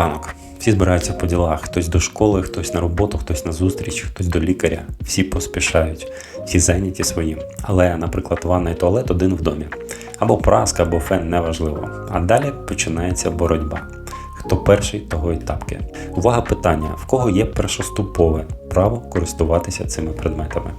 ранок. Всі збираються по ділах. Хтось до школи, хтось на роботу, хтось на зустріч, хтось до лікаря. Всі поспішають, всі зайняті своїм. Але, наприклад, ванна і туалет один в домі. Або праска, або фен неважливо. А далі починається боротьба. Хто перший, того і тапки. Увага питання: в кого є першоступове право користуватися цими предметами?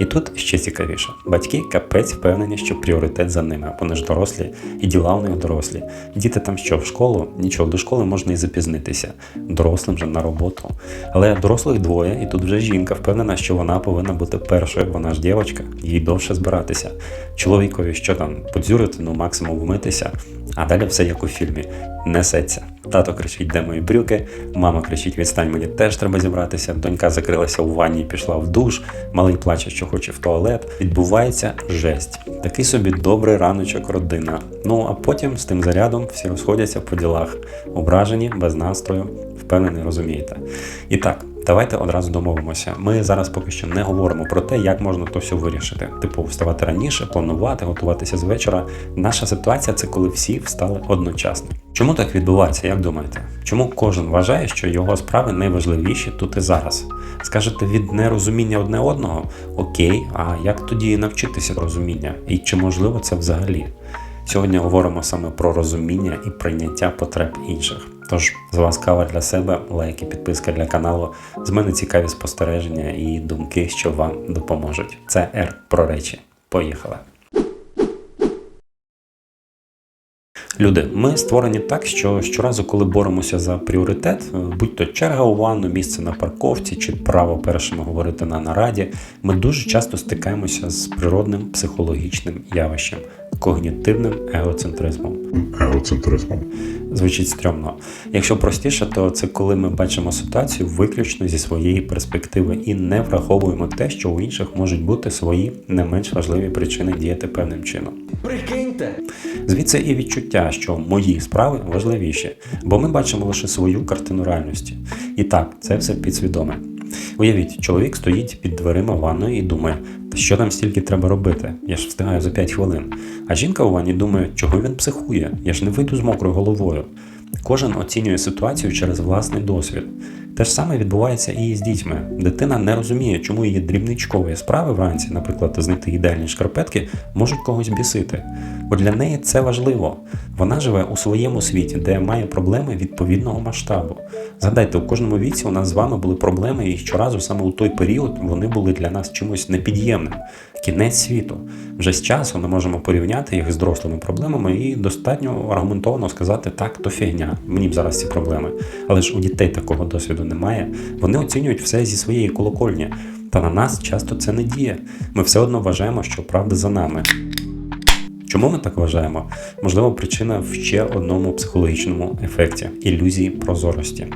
І тут ще цікавіше: батьки капець впевнені, що пріоритет за ними. Вони ж дорослі, і діла у них дорослі. Діти там що в школу? Нічого, до школи можна і запізнитися. Дорослим же на роботу. Але дорослих двоє, і тут вже жінка впевнена, що вона повинна бути першою. Вона ж дівчинка, їй довше збиратися. Чоловікові що там подзюрити, ну максимум вмитися, а далі все як у фільмі. Несеться. Тато кричить, де мої брюки, мама кричить, відстань, мені теж треба зібратися. Донька закрилася у ванні і пішла в душ, малий плаче, що хоче в туалет. Відбувається жесть. Такий собі добрий раночок родина. Ну а потім з тим зарядом всі розходяться по ділах, ображені, без настрою, впевнений, розумієте. І так. Давайте одразу домовимося. Ми зараз поки що не говоримо про те, як можна то все вирішити. Типу, вставати раніше, планувати, готуватися з вечора. Наша ситуація це коли всі встали одночасно. Чому так відбувається, як думаєте? Чому кожен вважає, що його справи найважливіші тут і зараз? Скажете від нерозуміння одне одного? Окей, а як тоді навчитися розуміння? І чи можливо це взагалі? Сьогодні говоримо саме про розуміння і прийняття потреб інших. Тож з вас кава для себе, лайки, підписка для каналу. З мене цікаві спостереження і думки, що вам допоможуть. Це Р про речі. Поїхали! Люди, ми створені так, що щоразу, коли боремося за пріоритет, будь то черга у ванну, місце на парковці чи право першим говорити на нараді, ми дуже часто стикаємося з природним психологічним явищем когнітивним егоцентризмом. Егоцентризмом. Звучить стрьомно. Якщо простіше, то це коли ми бачимо ситуацію виключно зі своєї перспективи і не враховуємо те, що у інших можуть бути свої не менш важливі причини діяти певним чином. Прикиньте. Звідси і відчуття, що мої справи важливіші, бо ми бачимо лише свою картину реальності. І так, це все підсвідоме. Уявіть, чоловік стоїть під дверима ванної і думає, та що там стільки треба робити? Я ж встигаю за 5 хвилин. А жінка у ванні думає, чого він психує, я ж не вийду з мокрою головою. Кожен оцінює ситуацію через власний досвід. Те ж саме відбувається і з дітьми. Дитина не розуміє, чому її дрібничкові справи вранці, наприклад, знайти ідеальні шкарпетки, можуть когось бісити. Бо для неї це важливо. Вона живе у своєму світі, де має проблеми відповідного масштабу. Згадайте, у кожному віці у нас з вами були проблеми, і щоразу саме у той період вони були для нас чимось непід'ємним. Кінець світу. Вже з часу ми можемо порівняти їх з дорослими проблемами і достатньо аргументовано сказати, так, то фігня, мені б зараз ці проблеми. Але ж у дітей такого досвіду немає. Вони оцінюють все зі своєї колокольні. Та на нас часто це не діє. Ми все одно вважаємо, що правда за нами. Чому ми так вважаємо? Можливо, причина в ще одному психологічному ефекті ілюзії прозорості.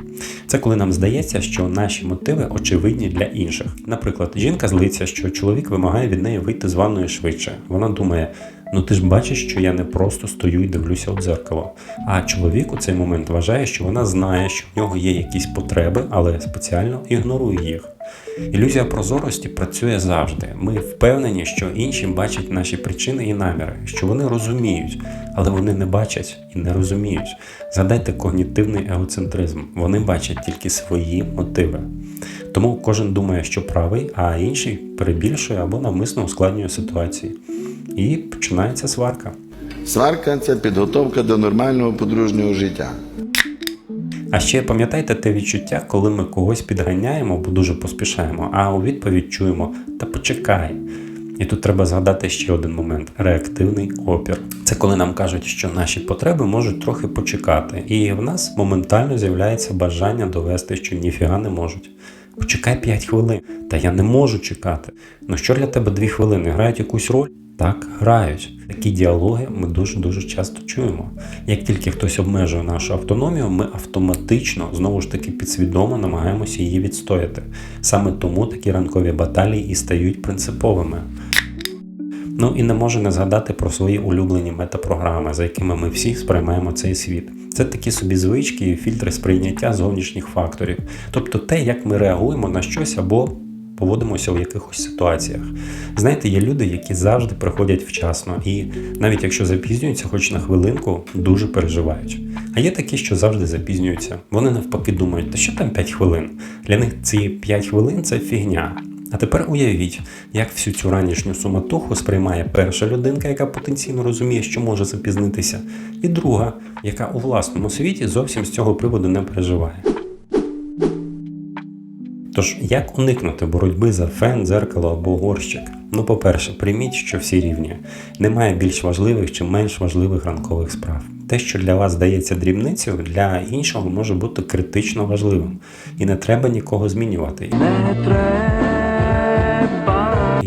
Це коли нам здається, що наші мотиви очевидні для інших. Наприклад, жінка злиться, що чоловік вимагає від неї вийти з ванної швидше. Вона думає: ну ти ж бачиш, що я не просто стою і дивлюся у дзеркало. А чоловік у цей момент вважає, що вона знає, що в нього є якісь потреби, але спеціально ігнорує їх. Ілюзія прозорості працює завжди. Ми впевнені, що інші бачать наші причини і наміри, що вони розуміють, але вони не бачать і не розуміють. Згадайте когнітивний егоцентризм. Вони бачать тільки свої мотиви. Тому кожен думає, що правий, а інший перебільшує або навмисно ускладнює ситуації. І починається сварка. Сварка це підготовка до нормального подружнього життя. А ще пам'ятайте те відчуття, коли ми когось підганяємо, бо дуже поспішаємо, а у відповідь чуємо та почекай. І тут треба згадати ще один момент реактивний опір. Це коли нам кажуть, що наші потреби можуть трохи почекати, і в нас моментально з'являється бажання довести, що ніфіга не можуть. Почекай 5 хвилин. Та я не можу чекати. Ну що для тебе 2 хвилини? Грають якусь роль? Так, грають. Такі діалоги ми дуже-дуже часто чуємо. Як тільки хтось обмежує нашу автономію, ми автоматично, знову ж таки, підсвідомо намагаємося її відстояти. Саме тому такі ранкові баталії і стають принциповими. Ну і не можу не згадати про свої улюблені метапрограми, за якими ми всі сприймаємо цей світ. Це такі собі звички і фільтри сприйняття зовнішніх факторів, тобто те, як ми реагуємо на щось або поводимося у якихось ситуаціях. Знаєте, є люди, які завжди приходять вчасно, і навіть якщо запізнюються, хоч на хвилинку, дуже переживають. А є такі, що завжди запізнюються. Вони навпаки думають, та що там 5 хвилин? Для них ці 5 хвилин це фігня. А тепер уявіть, як всю цю ранішню суматоху сприймає перша людинка, яка потенційно розуміє, що може запізнитися, і друга, яка у власному світі зовсім з цього приводу не переживає. Тож, як уникнути боротьби за фен, дзеркало або горщик? Ну, по-перше, прийміть, що всі рівні. Немає більш важливих чи менш важливих ранкових справ. Те, що для вас здається дрібницею, для іншого може бути критично важливим. І не треба нікого змінювати.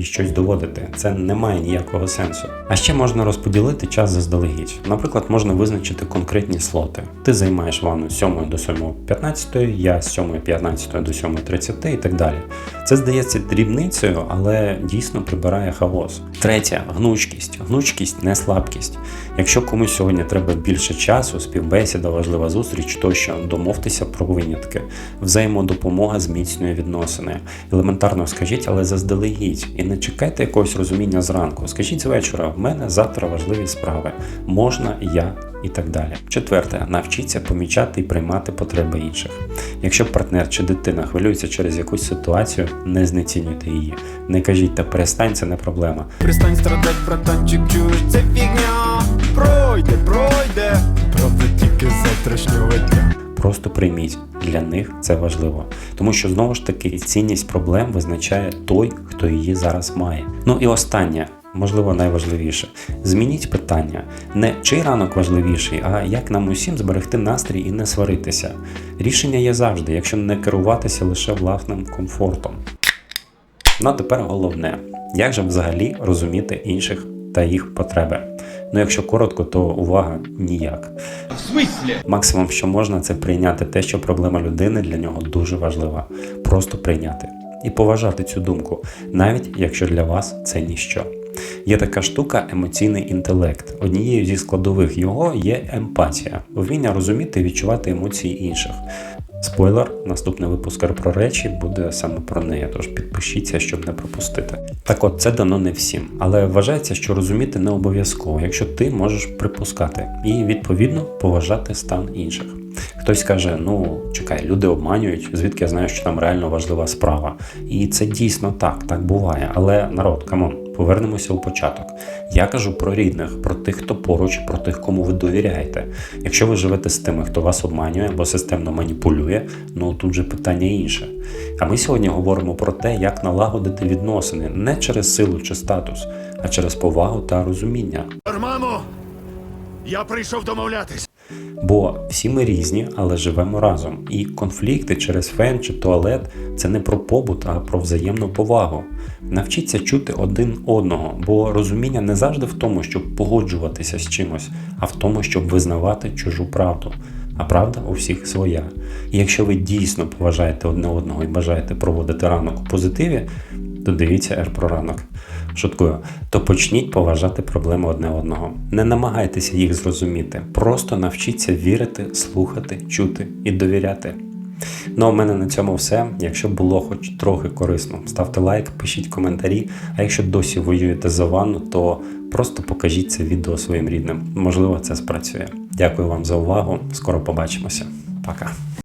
І щось доводити. Це не має ніякого сенсу. А ще можна розподілити час заздалегідь. Наприклад, можна визначити конкретні слоти. Ти займаєш ванну з 7 до 7.15, я з 7.15 до 7.30 і так далі. Це здається дрібницею, але дійсно прибирає хаос. Третє гнучкість. Гнучкість не слабкість. Якщо комусь сьогодні треба більше часу, співбесіда, важлива зустріч, тощо домовтеся про винятки. Взаємодопомога зміцнює відносини. Елементарно скажіть, але заздалегідь. І не чекайте якогось розуміння зранку. Скажіть з вечора, в мене завтра важливі справи. Можна, я і так далі. Четверте, навчіться помічати і приймати потреби інших. Якщо партнер чи дитина хвилюється через якусь ситуацію, не знецінюйте її. Не кажіть та перестань, це не проблема. Перестань страдать, братанчик, чуєш, це фігня. Пройде, пройде. Правда, тільки завтрашнього дня. Просто прийміть для них це важливо, тому що знову ж таки цінність проблем визначає той, хто її зараз має. Ну і останнє, можливо, найважливіше: змініть питання не чий ранок важливіший, а як нам усім зберегти настрій і не сваритися. Рішення є завжди, якщо не керуватися лише власним комфортом. Ну а тепер головне, як же взагалі розуміти інших та їх потреби? Ну, якщо коротко, то увага ніяк. Максимум, що можна, це прийняти те, що проблема людини для нього дуже важлива. Просто прийняти і поважати цю думку, навіть якщо для вас це ніщо. Є така штука емоційний інтелект. Однією зі складових його є емпатія, вміння розуміти і відчувати емоції інших. Спойлер, наступний випуск про речі буде саме про неї, тож підпишіться, щоб не пропустити. Так от, це дано не всім, але вважається, що розуміти не обов'язково, якщо ти можеш припускати і відповідно поважати стан інших. Хтось каже: ну чекай, люди обманюють, звідки я знаю, що там реально важлива справа. І це дійсно так, так буває. Але народ, камон, повернемося у початок. Я кажу про рідних, про тих, хто поруч, про тих, кому ви довіряєте. Якщо ви живете з тими, хто вас обманює або системно маніпулює, ну тут же питання інше. А ми сьогодні говоримо про те, як налагодити відносини не через силу чи статус, а через повагу та розуміння. Мамо, я прийшов домовлятись. Бо всі ми різні, але живемо разом. І конфлікти через фен чи туалет це не про побут, а про взаємну повагу. Навчіться чути один одного, бо розуміння не завжди в тому, щоб погоджуватися з чимось, а в тому, щоб визнавати чужу правду. А правда у всіх своя. І якщо ви дійсно поважаєте одне одного і бажаєте проводити ранок у позитиві, то дивіться Р про ранок. Шуткую, то почніть поважати проблеми одне одного. Не намагайтеся їх зрозуміти, просто навчіться вірити, слухати, чути і довіряти. Ну, а у мене на цьому все. Якщо було хоч трохи корисно, ставте лайк, пишіть коментарі. А якщо досі воюєте за ванну, то просто покажіть це відео своїм рідним. Можливо, це спрацює. Дякую вам за увагу. Скоро побачимося. Пока.